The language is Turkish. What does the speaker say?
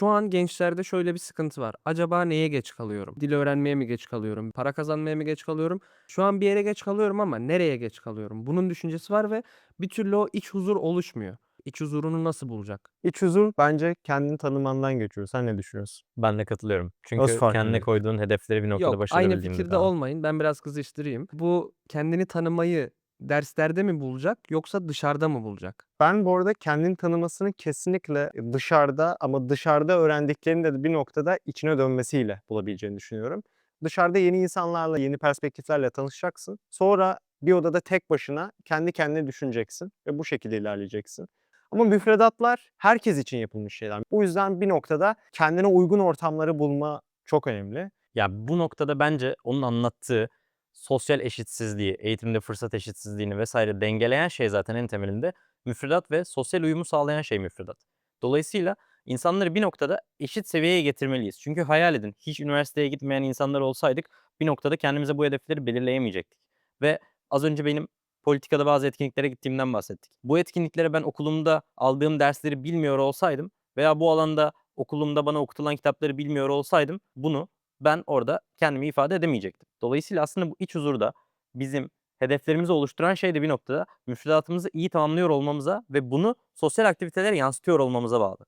Şu an gençlerde şöyle bir sıkıntı var. Acaba neye geç kalıyorum? Dil öğrenmeye mi geç kalıyorum? Para kazanmaya mı geç kalıyorum? Şu an bir yere geç kalıyorum ama nereye geç kalıyorum? Bunun düşüncesi var ve bir türlü o iç huzur oluşmuyor. İç huzurunu nasıl bulacak? İç huzur bence kendini tanımandan geçiyor. Sen ne düşünüyorsun? Ben de katılıyorum. Çünkü fark kendine koyduğun hedefleri bir noktada Yok, aynı fikirde falan. olmayın. Ben biraz kızıştırayım. Bu kendini tanımayı derslerde mi bulacak yoksa dışarıda mı bulacak? Ben bu arada kendini tanımasını kesinlikle dışarıda ama dışarıda öğrendiklerini de bir noktada içine dönmesiyle bulabileceğini düşünüyorum. Dışarıda yeni insanlarla, yeni perspektiflerle tanışacaksın. Sonra bir odada tek başına kendi kendine düşüneceksin ve bu şekilde ilerleyeceksin. Ama müfredatlar herkes için yapılmış şeyler. Bu yüzden bir noktada kendine uygun ortamları bulma çok önemli. Ya bu noktada bence onun anlattığı sosyal eşitsizliği, eğitimde fırsat eşitsizliğini vesaire dengeleyen şey zaten en temelinde müfredat ve sosyal uyumu sağlayan şey müfredat. Dolayısıyla insanları bir noktada eşit seviyeye getirmeliyiz. Çünkü hayal edin hiç üniversiteye gitmeyen insanlar olsaydık bir noktada kendimize bu hedefleri belirleyemeyecektik. Ve az önce benim politikada bazı etkinliklere gittiğimden bahsettik. Bu etkinliklere ben okulumda aldığım dersleri bilmiyor olsaydım veya bu alanda okulumda bana okutulan kitapları bilmiyor olsaydım bunu ben orada kendimi ifade edemeyecektim. Dolayısıyla aslında bu iç huzurda bizim hedeflerimizi oluşturan şey de bir noktada müfredatımızı iyi tamamlıyor olmamıza ve bunu sosyal aktivitelere yansıtıyor olmamıza bağlı.